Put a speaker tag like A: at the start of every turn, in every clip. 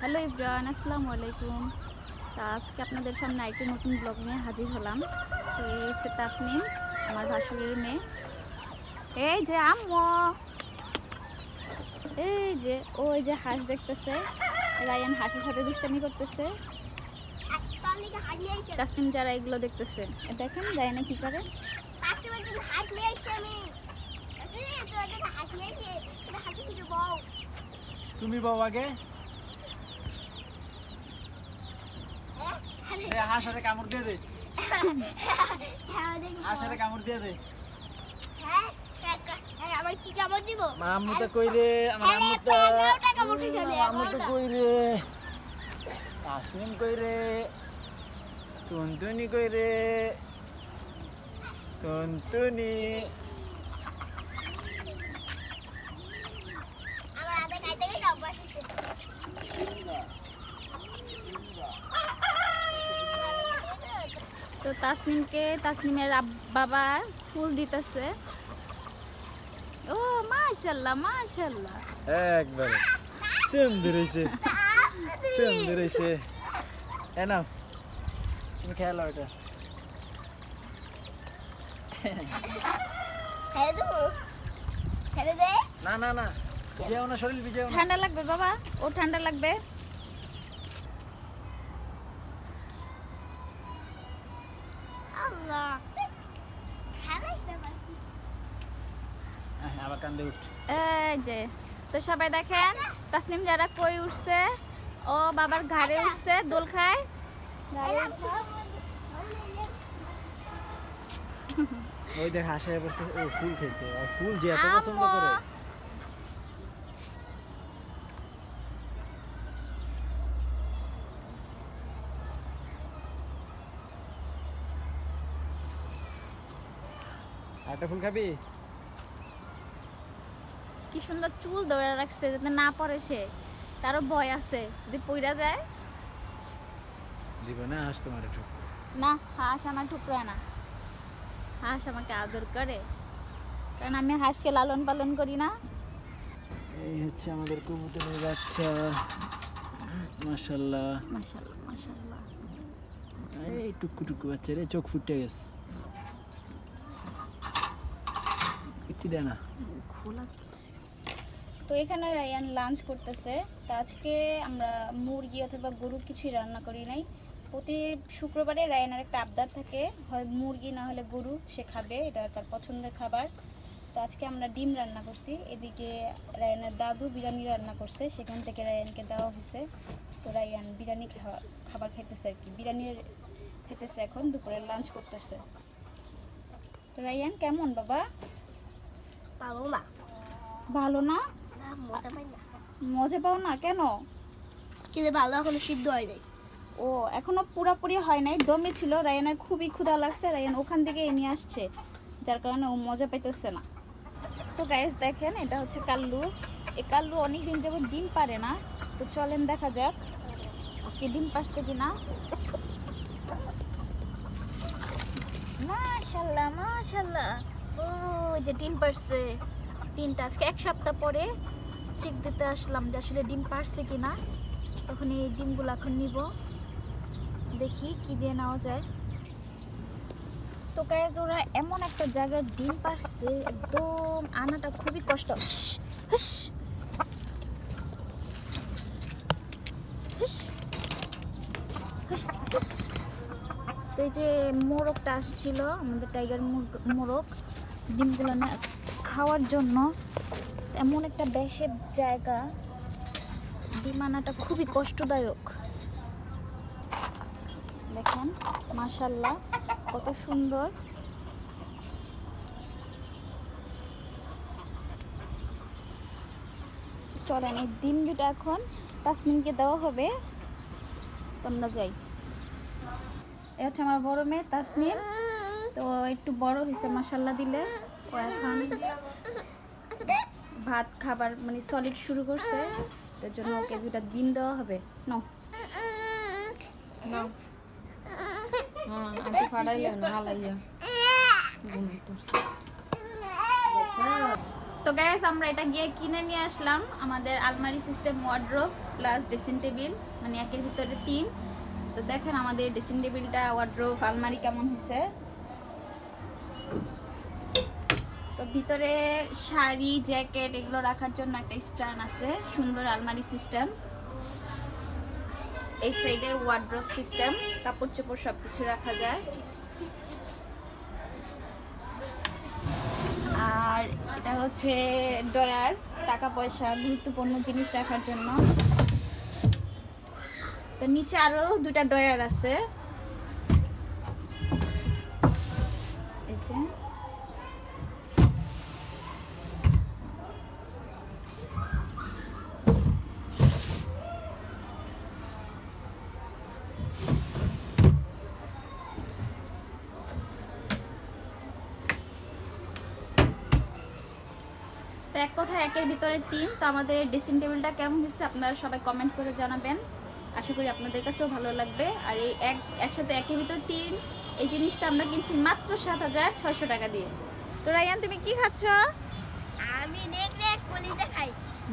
A: Hello Ibran, আসসালামু আলাইকুম। তা আজকে আপনাদের সামনে একটি নতুন ব্লগ নিয়ে হাজির হলাম। তো এই হচ্ছে তাসনিম, আমার ভাসুরের মেয়ে। এই যে আম্মু! এই যে ওই যে হাঁস দেখতেছে। রায়ান হাঁসের সাথে দুষ্টামি করতেছে। তাসনিম যারা এগুলো দেখতেছে, দেখেন রায়ানা কি করে?
B: তুমি বাবু আগে এ হাঁসরে কামড় দিয়ে দে। হাঁসরে কামড় দিয়ে দে।
C: আবার কি কামড় দিব?
B: আম্মু তো কই রে? আমার
C: হ্যাঁ,
B: আম্মু তো আম্মু তো
C: এগারোটা।
B: কই রে? তাসনিম কই রে? টুনটুনি কই রে? টুনটুনি।
A: তো তাসনিমকে তাসনিমের বাবা ফুল দিতেছে। ও মাশাল্লাহ মাশাল্লাহ।
B: একবার। সুন্দর হয়েছে সুন্দর হয়েছে এ নাও। তুমি খেয়াল
C: দেবো? দে।
B: না না না। যেও না শরীর না।
A: ঠান্ডা লাগবে বাবা? ও ঠান্ডা লাগবে?
B: কান্দে উঠ।
A: এই যে তো সবাই দেখেন তাসনিম যারা কই উঠছে ও বাবার ঘাড়ে উঠছে দোল খায়।
B: ওই দেখ হাসে পড়ছে ও ফুল খেতে আর ফুল যে এত পছন্দ করে। আরেকটা ফুল খাবি?
A: কি সুন্দর চুল ধরে রাখছে যাতে না পড়ে সে। তারও ভয় আছে যদি পইরা যায়।
B: দিব না হাস তোমার
A: না হাঁস আমার ঠুকরায় না। হাঁস আমাকে আদর করে। কারণ আমি হাঁসকে লালন পালন করি না।
B: এই হচ্ছে আমাদের কবুতরের বাচ্চা। মাশাল্লাহ
A: মাশাল্লাহ মাশাল্লাহ
B: এই টুকু টুকু বাচ্চা রে চোখ ফুটে গেছে। একটি দেয় না।
A: খোলা তো এখানে রায়ান লাঞ্চ করতেছে। তো আজকে আমরা মুরগি অথবা গরু কিছুই রান্না করি নাই। প্রতি শুক্রবারে রায়ানের একটা আবদার থাকে হয় মুরগি না হলে গরু সে খাবে এটা তার পছন্দের খাবার। তো আজকে আমরা ডিম রান্না করছি এদিকে রায়ানের দাদু বিরিয়ানি রান্না করছে সেখান থেকে রায়ানকে দেওয়া হয়েছে। তো রায়ান বিরিয়ানি খাওয়া খাবার খেতেছে আর কি বিরিয়ানির খেতেছে এখন দুপুরে লাঞ্চ করতেছে। তো রায়ান কেমন বাবা?
C: পাবো না।
A: ভালো না?
C: মজা পাই না।
A: মজা পাও না? কেন?
C: কিন্তু ভালো এখনও সিদ্ধ হয় নাই।
A: ও এখনও পুরাপুরি হয় নাই? দমে ছিল। রায়ানের খুবই ক্ষুধা লাগছে। রায়ান ওখান থেকে নিয়ে আসছে। যার কারণে ও মজা পাইতেছে না। তো গাইস দেখেন এটা হচ্ছে কাল্লু। এই কাল্লু অনেক দিন যাবত ডিম পারে না। তো চলেন দেখা যাক আজকে ডিম পারছে কিনা মাশাল্লাহ মাশাল্লাহ। ও যে ডিম পারছে। তিনটা। আজকে এক সপ্তাহ পরে চেক দিতে আসলাম যে আসলে ডিম পারছে কিনা। তখন এই ডিমগুলো এখন নিব। দেখি কি দিয়ে নেওয়া যায়। তো গাইজ ওরা এমন একটা জায়গায় ডিম পারছে, একদম আনাটা খুবই কষ্ট। তো এই যে মোরগটা আসছিল, আমাদের টাইগার মুরগ- ডিমগুলো না খাওয়ার জন্য এমন একটা বেশের জায়গা ডিম আনাটা খুবই কষ্টদায়ক। দেখেন মাশাল্লাহ কত সুন্দর। চলেন, এই ডিম দুটো এখন তাসমিনকে দেওয়া হবে। তোমরা যাই। এ হচ্ছে আমার বড় মেয়ে তাসনিম। তো একটু বড় হয়েছে মাসাল্লাহ দিলে। ও এখন ভাত খাবার মানে সলিড শুরু করছে। তার জন্য ওকে দুটা দিন দেওয়া হবে। নাও। নাও। হ্যাঁ তো গ্যাস আমরা এটা গিয়ে কিনে নিয়ে আসলাম। আমাদের আলমারি system wardrobe plus dressing table মানে একের ভিতরে তিন। তো দেখেন আমাদের ড্রেসিং টেবিলটা ওয়ার্ড্রোভ আলমারি কেমন হয়েছে তো ভিতরে শাড়ি, জ্যাকেট এগুলো রাখার জন্য একটা স্ট্যান্ড আছে, সুন্দর আলমারি সিস্টেম। এই সাইডে ওয়ার্ড্রোভ সিস্টেম কাপড় চোপড় সব কিছু রাখা যায়। আর এটা হচ্ছে ডয়ার টাকা পয়সা গুরুত্বপূর্ণ জিনিস রাখার জন্য। তো নিচে আরও দুটা ডয়ার আছে। তো এক কথা একের ভিতরে তিন তো আমাদের ড্রেসিং টেবিলটা কেমন হচ্ছে আপনারা সবাই কমেন্ট করে জানাবেন। আশা করি আপনাদের কাছেও ভালো লাগবে। আর এই এক একসাথে একের ভিতর তিন এই জিনিসটা আমরা কিনছি মাত্র সাত হাজার ছয়শো টাকা দিয়ে। তো রায়ান তুমি কি খাচ্ছ?
C: আমি দেখলে কলিজা খাই।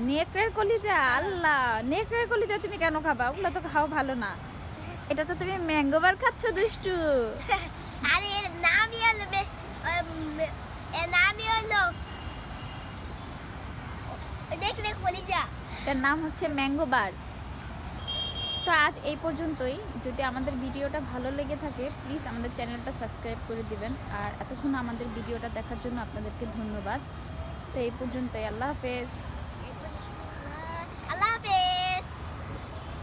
A: নেকড়ের কলিজা? আল্লাহ! নেকড়ের কলিজা তুমি কেন খাবা? ওগুলো তো খাও ভালো না। এটা তো তুমি ম্যাঙ্গোবার খাচ্ছ দুষ্টু। এটার নাম হচ্ছে ম্যাঙ্গো বার। তো আজ এই পর্যন্তই। যদি আমাদের ভিডিওটা ভালো লেগে থাকে প্লিজ আমাদের চ্যানেলটা সাবস্ক্রাইব করে দিবেন। আর এতক্ষণ আমাদের ভিডিওটা দেখার জন্য আপনাদেরকে ধন্যবাদ। তো এই পর্যন্তই। আল্লাহ হাফেজ।